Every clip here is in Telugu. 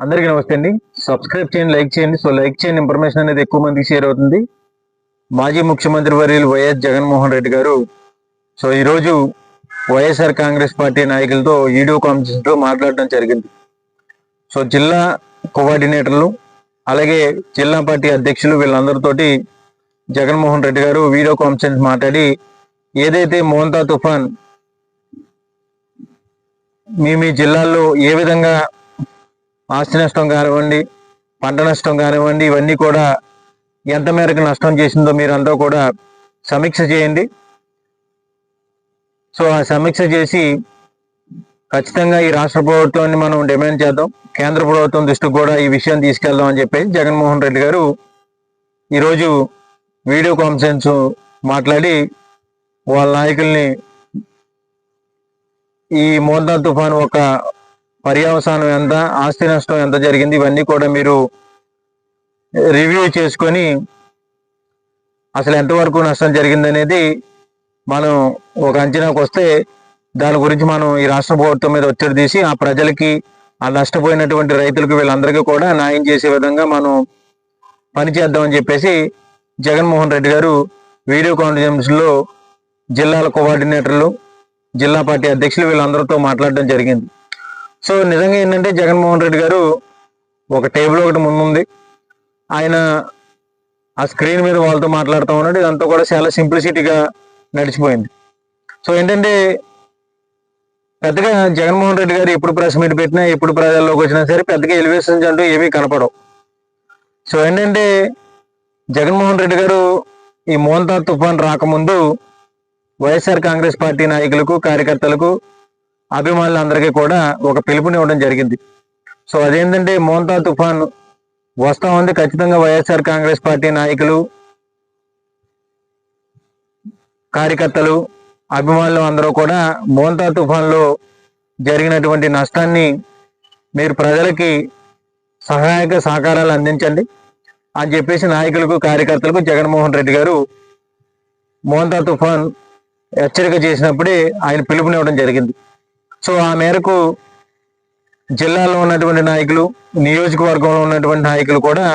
అందరికీ నమస్తే అండి. సబ్స్క్రైబ్ చేయండి లైక్ చేయండి. సో లైక్ చేయండి ఇన్ఫర్మేషన్ అనేది ఎక్కువ మందికి షేర్ అవుతుంది. మాజీ ముఖ్యమంత్రి వర్యులు వైఎస్ జగన్మోహన్ రెడ్డి గారు సో ఈరోజు వైఎస్ఆర్ కాంగ్రెస్ పార్టీ నాయకులతో వీడియో కాన్ఫరెన్స్లో మాట్లాడడం జరిగింది. సో జిల్లా కోఆర్డినేటర్లు అలాగే జిల్లా పార్టీ అధ్యక్షులు వీళ్ళందరితోటి జగన్మోహన్ రెడ్డి గారు వీడియో కాన్ఫరెన్స్ మాట్లాడి ఏదైతే మోంతా తుఫాన్ మీ మీ జిల్లాల్లో ఏ విధంగా ఆస్తి నష్టం కానివ్వండి పంట నష్టం కానివ్వండి ఇవన్నీ కూడా ఎంత మేరకు నష్టం చేసిందో మీరంతా కూడా సమీక్ష చేయండి. సో ఆ సమీక్ష చేసి ఖచ్చితంగా ఈ రాష్ట్ర ప్రభుత్వాన్ని మనం డిమాండ్ చేద్దాం. కేంద్ర ప్రభుత్వం దృష్టికి కూడా ఈ విషయం తీసుకెళ్దాం అని చెప్పేసి జగన్మోహన్ రెడ్డి గారు ఈరోజు వీడియో కాన్ఫరెన్స్ మాట్లాడి వాళ్ళ నాయకుల్ని ఈ మోందా తుఫాన్ ఒక పర్యవసానం ఎంత ఆస్తి నష్టం ఎంత జరిగింది ఇవన్నీ కూడా మీరు రివ్యూ చేసుకొని అసలు ఎంతవరకు నష్టం జరిగింది అనేది మనం ఒక అంచనాకు వస్తే దాని గురించి మనం ఈ రాష్ట్ర ప్రభుత్వం మీద ఒత్తిడి తీసి ఆ ప్రజలకి ఆ నష్టపోయినటువంటి రైతులకు వీళ్ళందరికీ కూడా న్యాయం చేసే విధంగా మనం పనిచేద్దామని చెప్పేసి జగన్మోహన్ రెడ్డి గారు వీడియో కాన్ఫరెన్స్లో జిల్లాల కోఆర్డినేటర్లు జిల్లా పార్టీ అధ్యక్షులు వీళ్ళందరితో మాట్లాడడం జరిగింది. సో నిజంగా ఏంటంటే జగన్మోహన్ రెడ్డి గారు ఒక టేబుల్ ఒకటి ముందుంది. ఆయన ఆ స్క్రీన్ మీద వాళ్ళతో మాట్లాడుతూ ఉన్నాడు. ఇదంతా కూడా చాలా సింప్లిసిటీగా నడిచిపోయింది. సో ఏంటంటే పెద్దగా జగన్మోహన్ రెడ్డి గారు ఎప్పుడు ప్రెస్ మీట్ పెట్టినా ఎప్పుడు ప్రజల్లోకి వచ్చినా సరే పెద్దగా ఎలివేషన్స్ అంటూ ఏమీ కనపడవు. సో ఏంటంటే జగన్మోహన్ రెడ్డి గారు ఈ మోంతా తుఫాన్ రాకముందు వైఎస్ఆర్ కాంగ్రెస్ పార్టీ నాయకులకు కార్యకర్తలకు అభిమానులందరికీ కూడా ఒక పిలుపునివ్వడం జరిగింది. సో అదేంటంటే మోంతా తుఫాన్ వస్తా ఉంది. ఖచ్చితంగా వైఎస్ఆర్ కాంగ్రెస్ పార్టీ నాయకులు కార్యకర్తలు అభిమానులు అందరూ కూడా మోంతా తుఫాన్లో జరిగినటువంటి నష్టాన్ని మీరు ప్రజలకి సహాయక సహకారాలు అందించండి అని చెప్పేసి నాయకులకు కార్యకర్తలకు జగన్మోహన్ రెడ్డి గారు మోంతా తుఫాన్ హెచ్చరిక చేసినప్పుడే ఆయన పిలుపునివ్వడం జరిగింది. సో ఆ మేరకు జిల్లాలో ఉన్నటువంటి నాయకులు నియోజకవర్గంలో ఉన్నటువంటి నాయకులు కూడా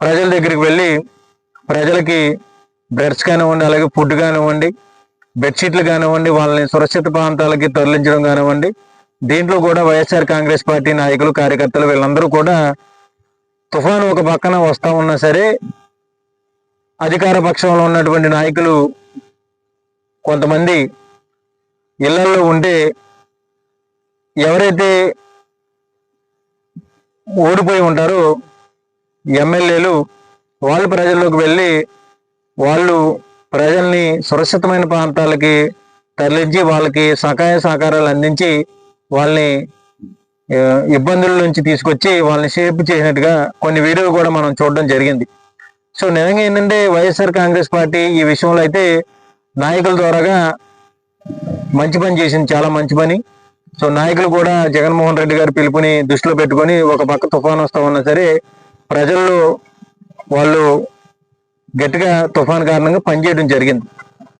ప్రజల దగ్గరికి వెళ్ళి ప్రజలకి బెడ్స్ కానివ్వండి అలాగే ఫుడ్ కానివ్వండి బెడ్షీట్లు కానివ్వండి వాళ్ళని సురక్షిత ప్రాంతాలకి తరలించడం కానివ్వండి దీంట్లో కూడా వైఎస్ఆర్ కాంగ్రెస్ పార్టీ నాయకులు కార్యకర్తలు వీళ్ళందరూ కూడా తుఫాను ఒక పక్కన వస్తా ఉన్నా సరే అధికార పక్షంలో ఉన్నటువంటి నాయకులు కొంతమంది ఇళ్ళలో ఉంటే ఎవరైతే ఓడిపోయి ఉంటారో ఎమ్మెల్యేలు వాళ్ళు ప్రజల్లోకి వెళ్ళి వాళ్ళు ప్రజల్ని సురక్షితమైన ప్రాంతాలకి తరలించి వాళ్ళకి సహాయ సహకారాలు అందించి వాళ్ళని ఇబ్బందుల నుంచి తీసుకొచ్చి వాళ్ళని షేప్ చేసినట్టుగా కొన్ని వీడియోలు కూడా మనం చూడడం జరిగింది. సో నిజంగా ఏంటంటే వైఎస్ఆర్ కాంగ్రెస్ పార్టీ ఈ విషయంలో అయితే నాయకుల ద్వారాగా మంచి పని చేసింది చాలా మంచి పని. సో నాయకులు కూడా జగన్మోహన్ రెడ్డి గారి పిలుపుని దృష్టిలో పెట్టుకొని ఒక పక్క తుఫాన్ వస్తా ఉన్నా సరే ప్రజల్లో వాళ్ళు గట్టిగా తుఫాన్ కారణంగా పనిచేయడం జరిగింది.